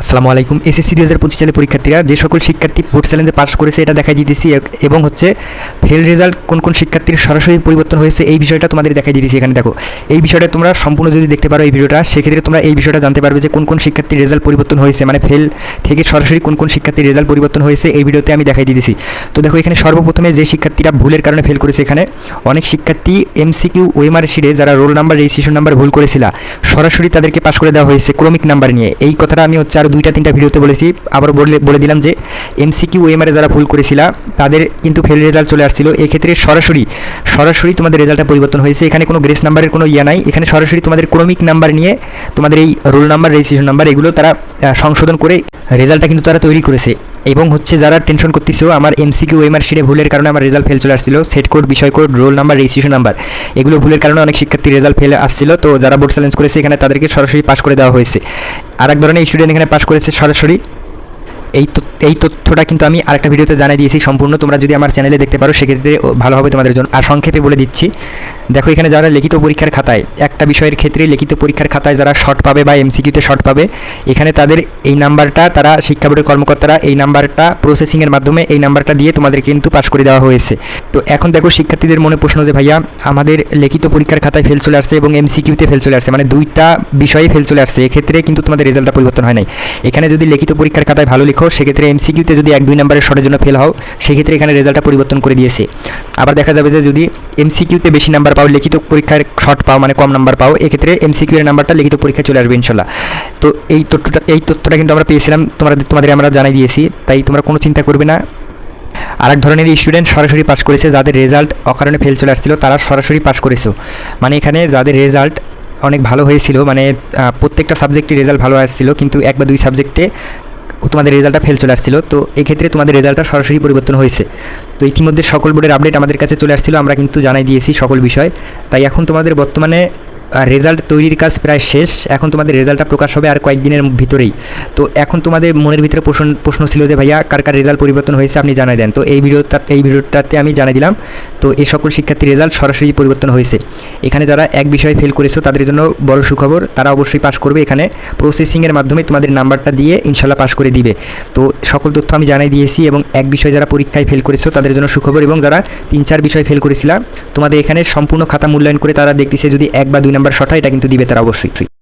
আসসালামু আলাইকুম। এসএসসি দুই হাজার পঁচিশ সালের পরীক্ষার্থীরা, যে সকল শিক্ষার্থী বোর্ড চ্যালেঞ্জে পাস করেছে, এটা দেখাই দিতেছি। এবং হচ্ছে ফেল রেজাল্ট কোন কোন শিক্ষার্থীর সরাসরি পরিবর্তন হয়েছে, এই বিষয়টা তোমাদের দেখাই দিতেছি এখানে, দেখো। এই বিষয়টা তোমরা সম্পূর্ণ যদি দেখতে পারো এই ভিডিওটা, সেক্ষেত্রে তোমরা এই বিষয়টা জানতে পারবে যে কোন কোন শিক্ষার্থীর রেজাল্ট পরিবর্তন হয়েছে মানে ফেল থেকে সরাসরি কোন কোন শিক্ষার্থীর রেজাল্ট পরিবর্তন হয়েছে, এই ভিডিওতে আমি দেখাই দিতেছি। তো দেখো, এখানে সর্বপ্রথমে যে শিক্ষার্থীরা ভুলের কারণে ফেল করেছে এখানে, অনেক শিক্ষার্থী এমসিকিউ ওএমআর শিটে যারা রোল নাম্বার রেজিস্ট্রেশন নাম্বার ভুল করেছিল, সরাসরি তাদেরকে পাস করে দেওয়া হয়েছে, ক্রমিক নাম্বার নিয়ে। এই কথাটা আমি হচ্ছে আরও দুইটা, তিনটা ভিডিওতে বলেছি। আবার বলে বলে দিলাম যে এমসিকিউ এমআরে যারা ভুল করেছিল, তাদের কিন্তু ফেল রেজাল্ট চলে আসছিল। এক্ষেত্রে সরাসরি সরাসরি তোমাদের রেজাল্টটা পরিবর্তন হয়েছে। এখানে কোনো গ্রেস নাম্বারের কোনো ইয়ে নাই। এখানে সরাসরি তোমাদের ক্রমিক নাম্বার নিয়ে তোমাদের এই রোল নাম্বার রেজিস্ট্রেশন নাম্বার এগুলো তারা সংশোধন করে রেজাল্টটা কিন্তু তারা তৈরি করেছে। এবং হচ্ছে যারা টেনশন করতেছো, আমার এমসিকিউ এমআর শিটে ভুলের কারণে আমার রেজাল্ট ফেল চলে আসছিল। সেট কোড বিষয় code roll number registration number এগুলো ভুলের কারণে অনেক শিক্ষার্থী রেজাল্ট ফেল আসছিল। তো যারা বোর্ড চ্যালেঞ্জ করেছে, এখানে তাদেরকে সরাসরি পাস করে দেওয়া হয়েছে। আর এক ধরনের স্টুডেন্ট এখানে পাস করেছে সরাসরি। এই এই তথ্যটা কিন্তু আমি আরেকটা ভিডিওতে জানিয়ে দিয়েছি সম্পূর্ণ। তোমরা যদি আমার চ্যানেলে দেখতে পারো, সেক্ষেত্রে ভালো হবে তোমাদের জন্য। আর সংক্ষেপে বলে দিচ্ছি, দেখো এখানে যারা লিখিত পরীক্ষার খাতায়, একটা বিষয়ের ক্ষেত্রে লিখিত পরীক্ষার খাতায় যারা শর্ট পাবে বা এমসিকিউতে শর্ট পাবে, এখানে তাদের এই নাম্বারটা তারা শিক্ষা বোর্ডের কর্মকর্তারা এই নাম্বারটা প্রসেসিংয়ের মাধ্যমে এই নাম্বারটা দিয়ে তোমাদের কিন্তু পাশ করে দেওয়া হয়েছে। তো এখন দেখো শিক্ষার্থীদের মনে প্রশ্ন যে, ভাইয়া, আমাদের লিখিত পরীক্ষার খাতায় ফেল চলে আসছে এবং এমসিকিউতে ফেল চলে আসছে। মানে দুইটা বিষয়ে ফেল চলে আসছে। এক্ষেত্রে কিন্তু তোমাদের রেজাল্টটা পরিবর্তন হয় নাই। এখানে যদি লিখিত পরীক্ষার খাতায় ভালো লিখো সেক্ষেত্রে এমসিকিউতে যদি এক, দুই নম্বরের শর্টের জন্য ফেল হও, সেক্ষেত্রে এখানে রেজাল্টটা পরিবর্তন করে দিয়েছে। আবার দেখা যাবে যে যদি এমসিকিউতে বেশি নাম্বার পাও, লিখিত পরীক্ষার শর্ট পাও মানে কম নাম্বার পাও, এক্ষেত্রে এমসিকিউ এর নাম্বারটা লিখিত পরীক্ষায় চলে আসবে ইনশাল্লাহ। তো এই তথ্যটা এই তথ্যটা কিন্তু আমরা পেয়েছিলাম তোমরা তোমাদের আমরা জানাই দিয়েছি, তাই তোমরা কোনো চিন্তা করবে না। আরেক ধরনের স্টুডেন্ট সরাসরি পাস করেছে, যাদের রেজাল্ট অকারণে ফেল চলে আসছিল, তারা সরাসরি পাস করেছে। মানে এখানে যাদের রেজাল্ট অনেক ভালো হয়েছিল মানে প্রত্যেকটা সাবজেক্টে রেজাল্ট ভালো আসছিল, কিন্তু এক বা দুই সাবজেক্টে তোমাদের রেজাল্টটা ফেল চলে আসছিল। তো এক্ষেত্রে তোমাদের রেজাল্টটা সরাসরি পরিবর্তন হয়েছে। তো ইতিমধ্যে সকল বোর্ডের আপডেট আমাদের কাছে চলে আসছিল, আমরা কিন্তু জানাই দিয়েছি সকল বিষয়। তাই এখন তোমাদের বর্তমানে রেজাল্ট তৈরির কাজ প্রায় শেষ। এখন তোমাদের রেজাল্টটা প্রকাশ হবে আর কয়েকদিনের ভিতরেই। তো এখন তোমাদের মনের ভিতরে প্রশ্ন প্রশ্ন ছিল যে, ভাইয়া, কার কার রেজাল্ট পরিবর্তন হয়েছে আপনি জানাই দেন? তো এই ভিডিওটা, এই ভিডিওটাতে আমি জানাই দিলাম, তো এই সকল শিক্ষার্থীর রেজাল্ট সরাসরি পরিবর্তন হয়েছে। এখানে যারা এক বিষয়ে ফেল করেছ, তাদের জন্য বড় সুখবর, তারা অবশ্যই পাস করবে। এখানে প্রসেসিংয়ের মাধ্যমে তোমাদের নাম্বারটা দিয়ে ইনশাল্লাহ পাস করে দিবে। তো সকল তথ্য আমি জানাই দিয়েছি এবং এক বিষয়ে যারা পরীক্ষায় ফেল করেছ, তাদের জন্য সুখবর এবং যারা তিন, চার বিষয় ফেল করেছিলাম তোমাদের এখানে সম্পূর্ণ খাতা মূল্যায়ন করে তারা দেখতেছে যদি এক বা দুই নাম্বার হয় এটা কিন্তু দিবে তারা অবশ্যই